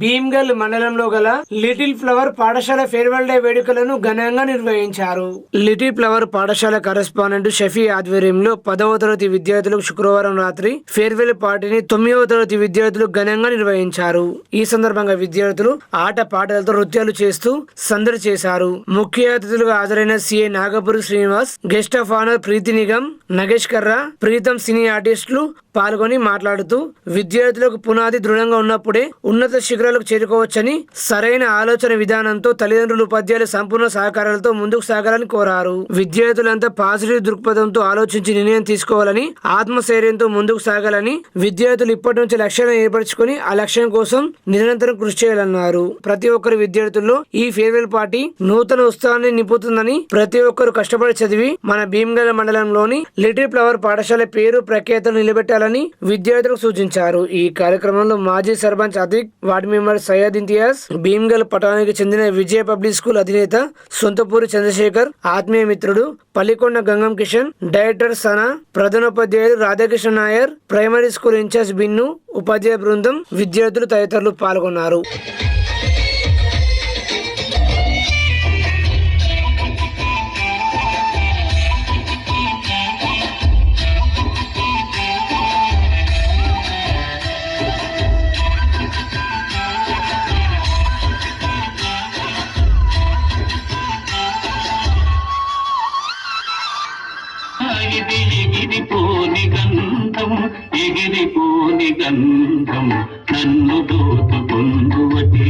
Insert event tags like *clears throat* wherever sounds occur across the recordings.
భీమ్గల్ మండలంలో గల little flower పాఠశాల ఫేర్వెల్ డే వేడుకలను ఘనంగా నిర్వహించారు. లిటిల్ ఫ్లవర్ పాఠశాల కరెస్పాండెంట్ షఫీ ఆధ్వర్యంలో పదవ తరగతి విద్యార్థులకు శుక్రవారం రాత్రి ఫేర్వెల్ పార్టీని తొమ్మిదవ తరగతి విద్యార్థులు ఘనంగా నిర్వహించారు. ఈ సందర్భంగా విద్యార్థులు ఆట పాటలతో నృత్యాలు చేస్తూ సందడి చేశారు. ముఖ్య అతిథులుగా హాజరైన CA Nagpur Srinivas guest of honour Preethi Nigam Nagesh Karra Preetham cine ఆర్టిస్టులు పాల్గొని మాట్లాడుతూ విద్యార్థులకు పునాది దృఢంగా ఉన్నప్పుడే ఉన్నత శిఖరాలకు చేరుకోవచ్చని సరైన ఆలోచన విధానంతో తల్లిదండ్రులు ఉపాధ్యాయులు సంపూర్ణ సహకారాలతో ముందుకు సాగాలని కోరారు. విద్యార్థులంతా పాజిటివ్ దృక్పథంతో ఆలోచించి నిర్ణయం తీసుకోవాలని ఆత్మశైర్యంతో ముందుకు సాగాలని విద్యార్థులు ఇప్పటి నుంచి లక్ష్యాలను ఏర్పరచుకుని ఆ లక్ష్యం కోసం నిరంతరం కృషి చేయాలన్నారు. ప్రతి ఒక్కరు విద్యార్థుల్లో ఈ ఫేర్వెల్ పార్టీ నూతన ఉత్సాహాన్ని నింపుతుందని ప్రతి ఒక్కరు కష్టపడి చదివి మన భీమగల మండలంలోని లిటిల్ ఫ్లవర్ పాఠశాల పేరు ప్రఖ్యాతలు నిలబెట్టాలని విద్యార్థులకు సూచించారు. ఈ కార్యక్రమంలో మాజీ సర్పంచ్ అతిక్ వార్డు మెంబర్ సయ్యద్ ఇంతియాజ్ భీమ్గల్ పటానికి చెందిన విజయ పబ్లిక్ స్కూల్ అధినేత సొంతపూరి చంద్రశేఖర్ ఆత్మీయ మిత్రుడు పల్లికొండ గంగం కిషన్ డైరెక్టర్ సనా ప్రధానోపాధ్యాయులు Radhakrishna Nair primary school incharge Binnu ఉపాధ్యాయ బృందం విద్యార్థులు తదితరులు పాల్గొన్నారు. గంధం నన్ను దోచుకుందువటే నన్ను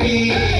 దాన్ని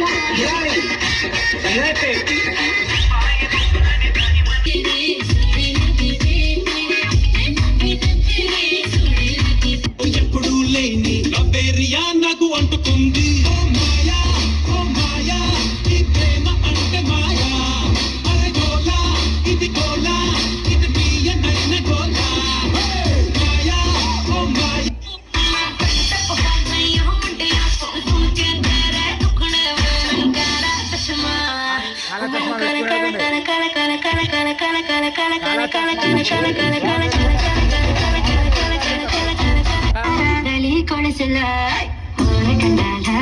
Yay! Epic! கொலை செல்ல கண்டாண்டா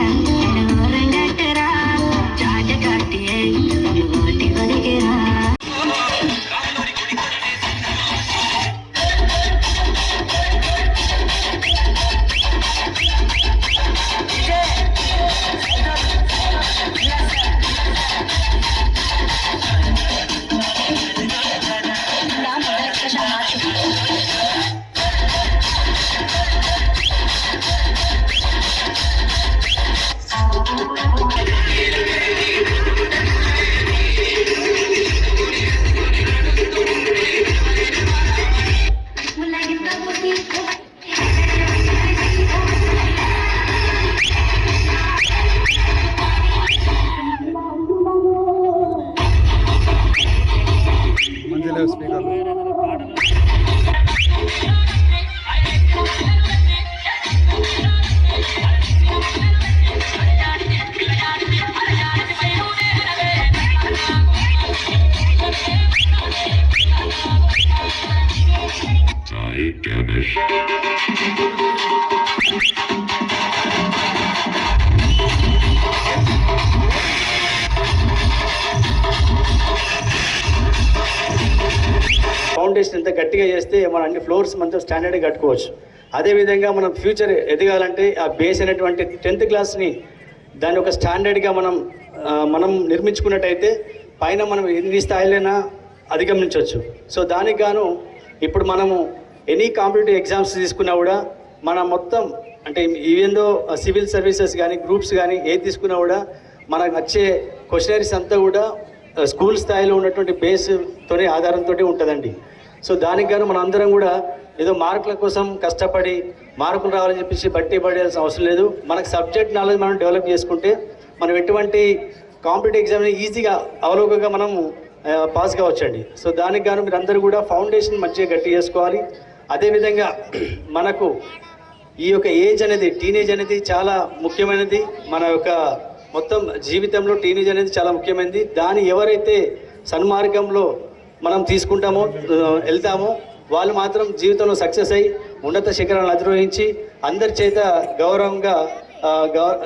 ఫౌండేషన్ ఎంత గట్టిగా చేస్తే మన అన్ని ఫ్లోర్స్ మనతో స్టాండర్డ్గా కట్టుకోవచ్చు. అదేవిధంగా మనం ఫ్యూచర్ ఎదగాలంటే ఆ బేస్ అయినటువంటి టెన్త్ క్లాస్ని దాని ఒక స్టాండర్డ్గా మనం మనం నిర్మించుకున్నట్టయితే పైన మనం ఎన్ని స్థాయిలైనా అధిగమించవచ్చు. సో దానికి గాను ఇప్పుడు మనము ఎనీ కాంపిటేటివ్ ఎగ్జామ్స్ తీసుకున్నా కూడా మన మొత్తం అంటే ఈవెందో సివిల్ సర్వీసెస్ కానీ గ్రూప్స్ కానీ ఏది తీసుకున్నా కూడా మనకు వచ్చే క్వశ్చనరీస్ అంతా కూడా స్కూల్ స్థాయిలో ఉన్నటువంటి బేస్తోనే ఆధారంతో ఉంటుందండి. సో దానికి గాను మన అందరం కూడా ఏదో మార్కుల కోసం కష్టపడి మార్కులు రావాలని చెప్పేసి బట్టి పడాల్సిన అవసరం లేదు. మనకు సబ్జెక్ట్ నాలెడ్జ్ మనం డెవలప్ చేసుకుంటే మనం ఎటువంటి కాంపిటేటివ్ ఎగ్జామ్ని ఈజీగా అవలోకంగా మనం పాస్ కావచ్చండి. సో దానికి గాను మీరు అందరూ కూడా ఫౌండేషన్ మంచిగా గట్టి చేసుకోవాలి. అదేవిధంగా *clears throat* మనకు ఈ యొక్క ఏజ్ అనేది టీనేజ్ అనేది చాలా ముఖ్యమైనది. మన యొక్క మొత్తం జీవితంలో టీనేజ్ అనేది చాలా ముఖ్యమైనది. దాన్ని ఎవరైతే సన్మార్గంలో మనం తీసుకుంటాము వెళ్తాము వాళ్ళు మాత్రం జీవితంలో సక్సెస్ అయ్యి ఉన్నత శిఖరాలను అధిరోహించి అందరి చేత గౌరవంగా ఆ,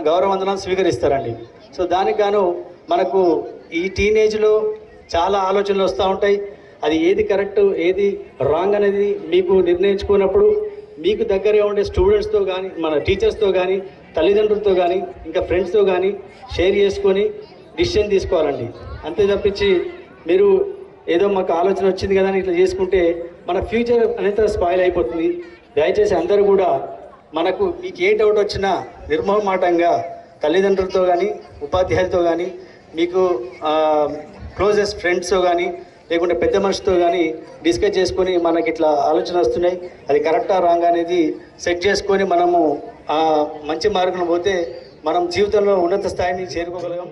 గౌరవవందనం స్వీకరిస్తారండి. సో దానికి గాను మనకు ఈ టీనేజ్లో చాలా ఆలోచనలు వస్తూ ఉంటాయి. అది ఏది కరెక్ట్ ఏది రాంగ్ అనేది మీకు నిర్ణయించుకున్నప్పుడు మీకు దగ్గరగా ఉండే స్టూడెంట్స్తో కానీ మన టీచర్స్తో కానీ తల్లిదండ్రులతో కానీ ఇంకా ఫ్రెండ్స్తో కానీ షేర్ చేసుకొని డిసిషన్ తీసుకోవాలండి. అంతే తప్పించి మీరు ఏదో మాకు ఆలోచన వచ్చింది కదా అని ఇట్లా చేసుకుంటే మన ఫ్యూచర్ అనేది స్పాయిల్ అయిపోతుంది. దయచేసి అందరూ కూడా మనకు మీకు ఏ డౌట్ వచ్చినా నిర్మోహమాటంగా తల్లిదండ్రులతో కానీ ఉపాధ్యాయులతో కానీ మీకు క్లోజెస్ట్ ఫ్రెండ్స్తో కానీ లేకుంటే పెద్ద మనిషితో కానీ డిస్కస్ చేసుకొని మనకి ఇట్లా ఆలోచన వస్తున్నాయి. అది కరెక్టా రాంగ్ అనేది సెట్ చేసుకొని మనము ఆ మంచి మార్గంలో పోతే మనం జీవితంలో ఉన్నత స్థాయిని చేరుకోగలగాం.